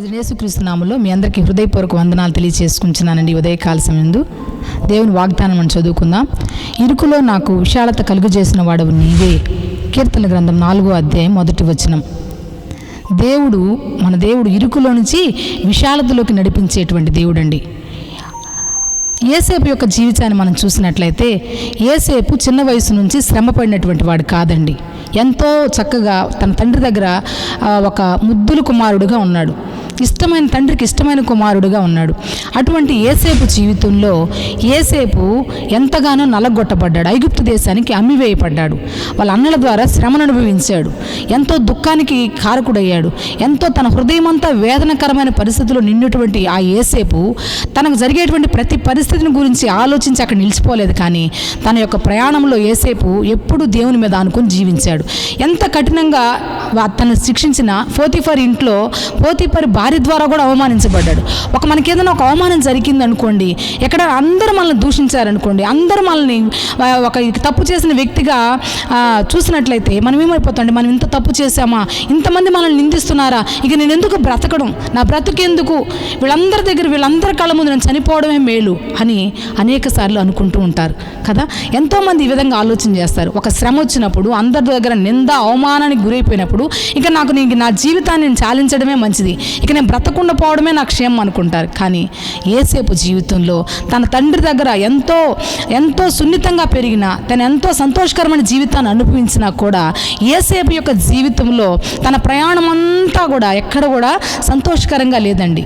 నజనేసుక్రీస్తు నామంలో మీ అందరికీ హృదయపూర్వక వందనాలు తెలియచేసుకుంటున్నానండి ఉదయకాల సమయందు. దేవుని వాగ్దానం మనం చదువుకుందాం. ఇరుకులో నాకు విశాలత కలుగు చేసిన వాడవు నీవే. కీర్తన గ్రంథం నాలుగో అధ్యాయం మొదటి వచనం. దేవుడు మన దేవుడు ఇరుకులో నుంచి విశాలతలోకి నడిపించేటువంటి దేవుడండి. ఏసేపు యొక్క జీవితాన్ని మనం చూసినట్లయితే ఏసేపు చిన్న వయసు నుంచి శ్రమ పడినటువంటి వాడు కాదండి. ఎంతో చక్కగా తన తండ్రి దగ్గర ఒక ముద్దుల కుమారుడుగా ఉన్నాడు. ఇష్టమైన తండ్రికి ఇష్టమైన కుమారుడుగా ఉన్నాడు. అటువంటి ఏసేపు జీవితంలో ఏసేపు ఎంతగానో నలగొట్టబడ్డాడు. ఐగుప్తు దేశానికి అమ్మివేయబడ్డాడు. వాళ్ళ అన్నల ద్వారా శ్రమను అనుభవించాడు. ఎంతో దుఃఖానికి కారకుడయ్యాడు. ఎంతో తన హృదయమంతా వేదనకరమైన పరిస్థితుల్లో నిండినటువంటి ఆ ఏసేపు తనకు జరిగేటువంటి ప్రతి పరిస్థితిని గురించి ఆలోచించి అక్కడ నిలిచిపోలేదు కానీ తన యొక్క ప్రయాణంలో ఏసేపు ఎప్పుడు దేవుని మీద అనుకుని జీవించాడు. ఎంత కఠినంగా తను శిక్షించిన పోతిఫర్ ఇంట్లో పోతిఫర్ భార్య ద్వారా కూడా అవమానించబడ్డాడు. ఒక మనకి ఏదైనా ఒక అవమానం జరిగింది అనుకోండి ఎక్కడ అందరూ మనల్ని దూషించారనుకోండి అందరూ మనల్ని ఒక తప్పు చేసిన వ్యక్తిగా చూసినట్లయితే మనం ఏమైపోతాండి మనం ఇంత తప్పు చేశామా? ఇంతమంది మనల్ని నిందిస్తున్నారా? ఇక నేను ఎందుకు బ్రతకడం? నా బ్రతుకెందుకు? వీళ్ళందరి దగ్గర వీళ్ళందరి కళ్ళ ముందు నేను చనిపోవడమే మేలు అని అనేక సార్లు అనుకుంటూ ఉంటారు కదా? ఎంతోమంది ఈ విధంగా ఆలోచన చేస్తారు. ఒక శ్రమ వచ్చినప్పుడు అందరి దగ్గర నింద అవమానానికి గురైపోయినప్పుడు ఇక నాకు నీకు నా జీవితాన్ని నేను చాలించడమే మంచిది. ఇక నేను బ్రతకుండా పోవడమే నా క్షేమం అనుకుంటారు. కానీ ఏసేపు జీవితంలో తన తండ్రి దగ్గర ఎంతో ఎంతో సున్నితంగా పెరిగిన తను ఎంతో సంతోషకరమైన జీవితాన్ని అనుభవించినా కూడా ఏసేపు యొక్క జీవితంలో తన ప్రయాణం అంతా కూడా ఎక్కడ కూడా సంతోషకరంగా లేదండి.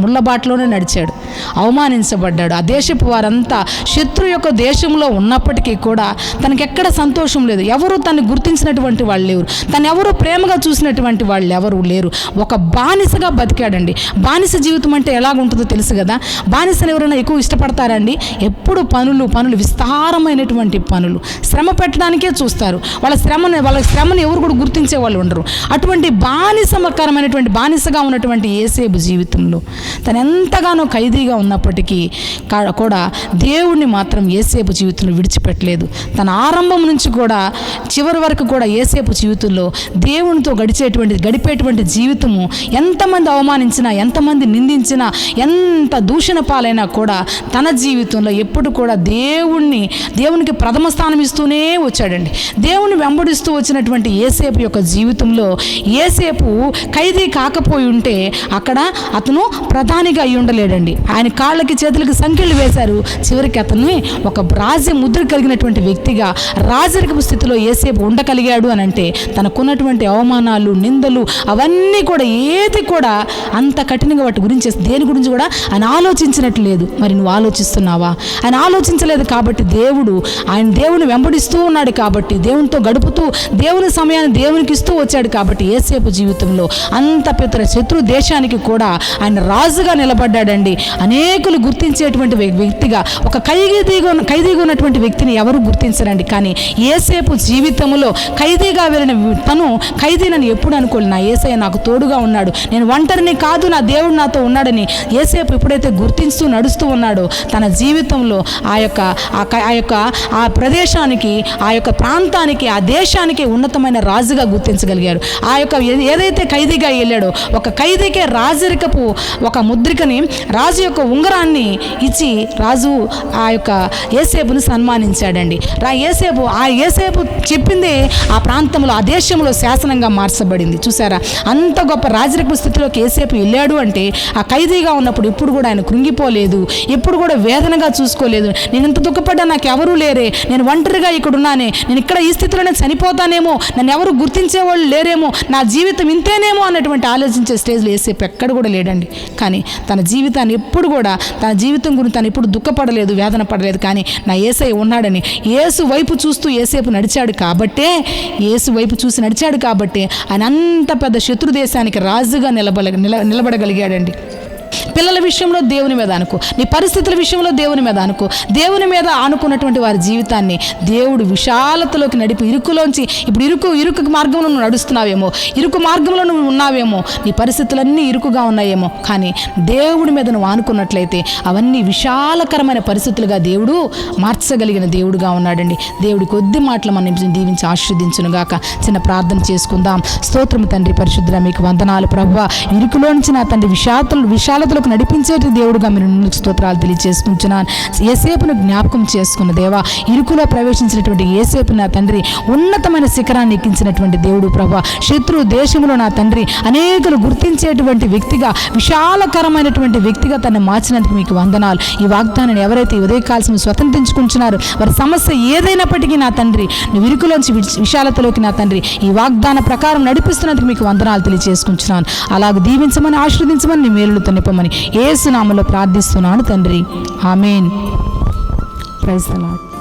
ముళ్ళబాటలోనే నడిచాడు. అవమానించబడ్డాడు. ఆ దేశపు వారంతా శత్రు యొక్క దేశంలో ఉన్నప్పటికీ కూడా తనకెక్కడ సంతోషం లేదు. ఎవరు తను గుర్తించినటువంటి వాళ్ళు లేరు. తను ఎవరు ప్రేమగా చూసినటువంటి వాళ్ళు ఎవరు లేరు. ఒక బానిసగా బతికాడండి. బానిస జీవితం అంటే ఎలాగుంటుందో తెలుసు కదా? బానిసను ఎవరైనా ఎక్కువ ఇష్టపడతారండి? ఎప్పుడు పనులు పనులు విస్తారమైనటువంటి పనులు. శ్రమ పెట్టడానికే చూస్తారు. వాళ్ళ శ్రమను వాళ్ళ శ్రమను ఎవరు కూడా గుర్తించే వాళ్ళు ఉండరు. అటువంటి బానిసమకరమైనటువంటి బానిసగా ఉన్నటువంటి ఏసేపు జీవితంలో తను ఎంతగానో ఖైదీ ఖైదీగా ఉన్నప్పటికీ కా- కూడా దేవుణ్ణి మాత్రం ఏసేపు జీవితంలో విడిచిపెట్టలేదు. తన ఆరంభం నుంచి కూడా చివరి వరకు కూడా ఏసేపు జీవితంలో దేవునితో గడిచేటువంటి గడిపేటువంటి జీవితము ఎంతమంది అవమానించినా ఎంతమంది నిందించినా ఎంత దూషణ పాలైనా కూడా తన జీవితంలో ఎప్పుడు కూడా దేవుణ్ణి దేవునికి ప్రథమ స్థానం ఇస్తూనే వచ్చాడండి. దేవుని వెంబడిస్తూ వచ్చినటువంటి ఏసేపు యొక్క జీవితంలో ఏసేపు ఖైదీ కాకపోయి ఉంటే అక్కడ అతను ప్రధానిగా అయి ఉండలేడండి. ఆయన కాళ్ళకి చేతులకి సంఖ్యలు వేశారు. చివరికి అతన్ని ఒక రాజ్య ముద్ర కలిగినటువంటి వ్యక్తిగా రాజరికపు స్థితిలో ఏసేపు ఉండగలిగాడు అని అంటే తనకున్నటువంటి అవమానాలు నిందలు అవన్నీ కూడా ఏది కూడా అంత కఠినంగా వాటి గురించి దేని గురించి కూడా ఆయన ఆలోచించినట్టు లేదు. మరి నువ్వు ఆలోచిస్తున్నావా? ఆయన ఆలోచించలేదు కాబట్టి దేవుడు ఆయన దేవుని వెంబడిస్తూ ఉన్నాడు కాబట్టి దేవునితో గడుపుతూ దేవుని సమయాన్ని దేవునికి ఇస్తూ వచ్చాడు కాబట్టి ఏసేపు జీవితంలో అంత పెద్ద శత్రు దేశానికి కూడా ఆయన రాజుగా నిలబడ్డాడండి. అనేకులు గుర్తించేటువంటి వ్యక్తిగా ఒక ఖైదీగా ఖైదీగా ఉన్నటువంటి వ్యక్తిని ఎవరు గుర్తించరండి? కానీ ఏసేపు జీవితంలో ఖైదీగా వెళ్ళిన తను ఖైదీనని ఎప్పుడు అనుకోలేదు. నా ఏసయ్య నాకు తోడుగా ఉన్నాడు. నేను ఒంటరిని కాదు నా దేవుడు నాతో ఉన్నాడని ఏసేపు ఎప్పుడైతే గుర్తిస్తూ నడుస్తూ ఉన్నాడో తన జీవితంలో ఆ యొక్క ఆ ఆ యొక్క ఆ ప్రదేశానికి ఆ యొక్క ప్రాంతానికి ఆ దేశానికి ఉన్నతమైన రాజుగా గుర్తించగలిగాడు. ఆ యొక్క ఏదైతే ఖైదీగా వెళ్ళాడో ఒక ఖైదీకే రాజరికపు ఒక ముద్రికని రాజు యొక్క ఉంగరాన్ని ఇచ్చి రాజు ఆ యొక్క ఏసేపుని సన్మానించాడండి. రా ఏసేపు ఆ ఏసేపు చెప్పింది ఆ ప్రాంతంలో ఆ దేశంలో శాసనంగా మార్చబడింది. చూసారా అంత గొప్ప రాజరికపు స్థితిలోకి ఏసేపు వెళ్ళాడు అంటే ఆ ఖైదీగా ఉన్నప్పుడు ఎప్పుడు కూడా ఆయన కృంగిపోలేదు. ఎప్పుడు కూడా వేదనగా చూసుకోలేదు. నేను ఇంత దుఃఖపడ్డా నాకు ఎవరూ లేరే. నేను ఒంటరిగా ఇక్కడ ఉన్నానే నేను ఇక్కడ ఈ స్థితిలోనే చనిపోతానేమో. నన్ను ఎవరు గుర్తించేవాళ్ళు లేరేమో. నా జీవితం ఇంతేనేమో అన్నటువంటి ఆలోచించే స్టేజ్లో ఏసేపు ఎక్కడ కూడా లేడండి. కానీ తన జీవితాన్ని ఎప్పుడు కూడా తన జీవితం గురించి తను ఎప్పుడు దుఃఖపడలేదు వేదన పడలేదు కానీ నా ఏసై ఉన్నాడని ఏసు వైపు చూస్తూ ఏసేపు నడిచాడు కాబట్టే ఏసు వైపు చూసి నడిచాడు కాబట్టి ఆయన అంత పెద్ద శత్రు దేశానికి రాజుగా నిలబడ నిలబడగలిగాడండి. పిల్లల విషయంలో దేవుని మీద అనుకో. నీ పరిస్థితుల విషయంలో దేవుని మీద అనుకో. దేవుని మీద ఆనుకున్నటువంటి వారి జీవితాన్ని దేవుడు విశాలతలోకి నడిపి ఇరుకులోంచి ఇప్పుడు ఇరుకు ఇరుకు మార్గంలో నువ్వు నడుస్తున్నావేమో ఇరుకు మార్గంలో నువ్వు ఉన్నావేమో నీ పరిస్థితులన్నీ ఇరుకుగా ఉన్నాయేమో. కానీ దేవుడి మీద నువ్వు ఆనుకున్నట్లయితే అవన్నీ విశాలకరమైన పరిస్థితులుగా దేవుడు మార్చగలిగిన దేవుడుగా ఉన్నాడండి. దేవుడి కొద్ది మాటలు మనం దీవించి ఆశీర్వదించునుగాక చిన్న ప్రార్థన చేసుకుందాం. స్తోత్రము తండ్రి పరిశుద్ధ మీకు వందనాలు. ప్రభు ఇరుకులో నుంచి నా తండ్రి విశాలతలు విశాలతలకు నడిపించేటి దేవుడుగా మీరు నిన్ను స్తోత్రాలు తెలియచేసుకుంటున్నాను ఏసేపును జ్ఞాపకం చేసుకున్న దేవా ఇరుకులో ప్రవేశించినటువంటి ఏసేపు నా తండ్రి ఉన్నతమైన శిఖరాన్ని ఎక్కించినటువంటి దేవుడు ప్రభా శత్రు దేశంలో నా తండ్రి అనేకలు గుర్తించేటువంటి వ్యక్తిగా విశాలకరమైనటువంటి వ్యక్తిగా తను మార్చినందుకు మీకు వందనాలు. ఈ వాగ్దానాన్ని ఎవరైతే ఈ ఉదయకాల్సిన స్వతంత్రించుకుంటున్నారో వారి సమస్య ఏదైనప్పటికీ నా తండ్రి నువ్వు ఇరుకులోంచి విశాలతలోకి నా తండ్రి ఈ వాగ్దాన ప్రకారం నడిపిస్తున్నందుకు మీకు వందనాలు తెలియజేసుకుంటున్నాను. అలాగ దీవించమని ఆశీర్వదించమని నీ మేలులతో నింపమని ఏసునామలో ప్రార్థిస్తున్నాను తండ్రి. ఆమెన్. Praise the lord.